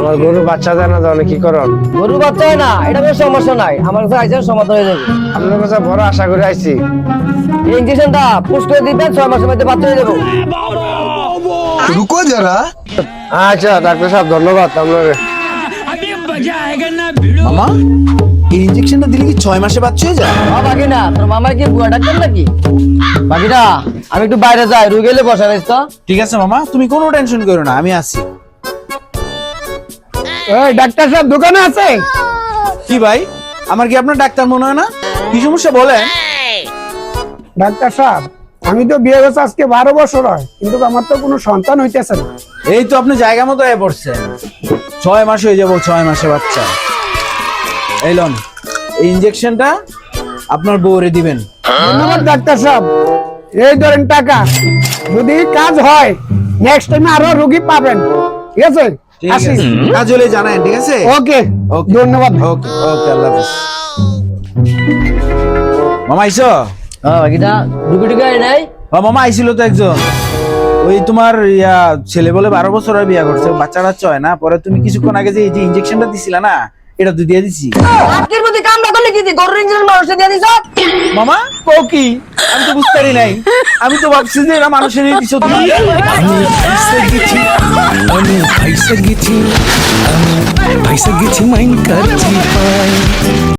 আমার গরু বাচ্চা দেয় না কি করন? গরু বাচ্চা না এটা সমস্যা নাই। আমার কাছে সমাধান হয়ে যাবে। আপনার কাছে বড় আশা করে ইঞ্জেকশনটা পুশ করে দিবেন ছয় মাসের মধ্যে বাচ্চা হয়ে যাব। আচ্ছা, মামা দিলে কি ছয় মাসে বাচ্চা বাকি না কি নাকি? আমি একটু বাইরে যাই রুগেলে বসা তো। ঠিক আছে মামা তুমি কোনো টেনশন করো না আমি আছি। ওই ডাক্তার সাহেব দোকানে আছে? কি ভাই? আমার কি আপনার ডাক্তার মনে হয় না? কি সমস্যা বলেন? ডাক্তার সাহেব আমি তো বিয়ে হয়েছে আজকে বারো বছর হয় কিন্তু আমার তো কোনো সন্তান হইতেছে না। এই তো আপনি জায়গা মতো হয়ে পড়ছেন। ছয় মাস হয়ে যাব ছয় মাসে বাচ্চা। এই লন এই ইঞ্জেকশনটা আপনার বউরে দিবেন। ধন্যবাদ ডাক্তার সাহেব। এই ধরেন টাকা যদি কাজ হয় নেক্সট টাইম আরও রোগী পাবেন। ঠিক আছে? আসি আছে। কাজ ঠিক আছে? ওকে ওকে। ধন্যবাদ। ওকে ওকে আল্লাহ হাফেজ। মামা আইসো হ্যাঁ বাকিটা ডুবি আই নাই। ও মামা আইছিল তো একজন। ওই তোমার ইয়া ছেলে বলে বারো বছর আর বিয়া করছে বাচ্চা টাচ্চা হয় না পরে তুমি কিছুক্ষণ আগে যে এই যে ইঞ্জেকশনটা দিছিলা না এটা তো দিয়ে দিছি। আজকের মধ্যে কামটা করলে কি দি গরুর ইঞ্জেকশন মানুষে দিয়ে দিছ? মামা ও কি? আমি তো বুঝতে পারি নাই। আমি তো ভাবছি যে এরা মানুষের দিছো তুমি। আমি ভাইসা গেছি আমি ভাইসা গেছি মাইন কাছি